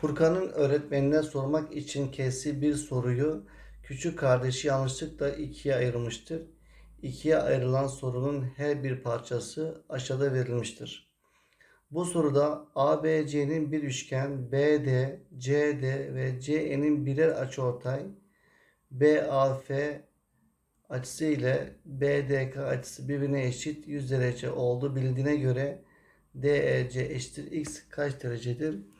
Furkan'ın öğretmenine sormak için kestiği bir soruyu küçük kardeşi yanlışlıkla ikiye ayırmıştır. İkiye ayrılan sorunun her bir parçası aşağıda verilmiştir. Bu soruda ABC'nin bir üçgen, BD, CD ve CE'nin birer açıortay, BAF açısı ile BDK açısı birbirine eşit 100 derece olduğu bilindiğine göre DEC eşittir x kaç derecedir?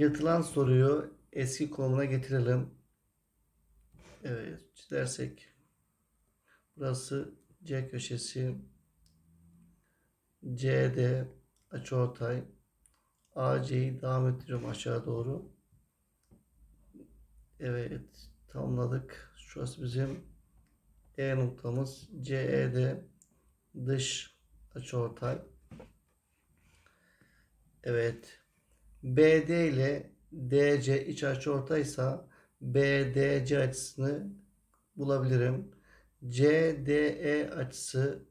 Yırtılan soruyu eski konumuna getirelim. Evet, çizersek burası C köşesi CD açıortay AC'yi devam ettiriyorum aşağı doğru. Evet, tamamladık. Şurası bizim E noktamız. CED dış açıortay. Evet. BD ile DC iç açıortaysa BDC açısını bulabilirim. CDE açısı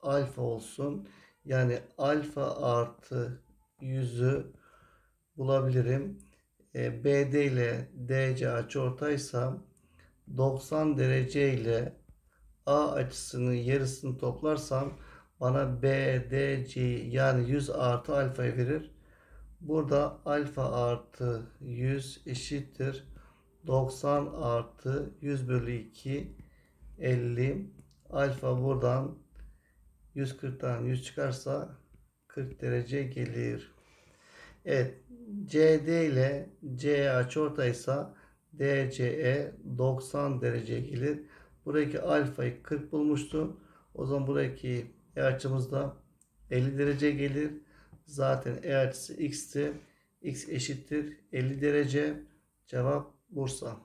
alfa olsun. Yani alfa artı 100'ü bulabilirim. E, BD ile DC açıortaysa 90 derece ile A açısının yarısını toplarsam bana BDC yani 100 artı alfayı verir. Burada alfa artı 100 eşittir. 90 artı 100 bölü 2 50. Alfa buradan 140'tan 100 çıkarsa 40 derece gelir. Evet. CD ile CE açıortaysa DCE 90 derece gelir. Buradaki alfayı 40 bulmuştu. O zaman buradaki E açımız da 50 derece gelir. Zaten E açısı x'ti. x eşittir 50 derece. Cevap Bursa.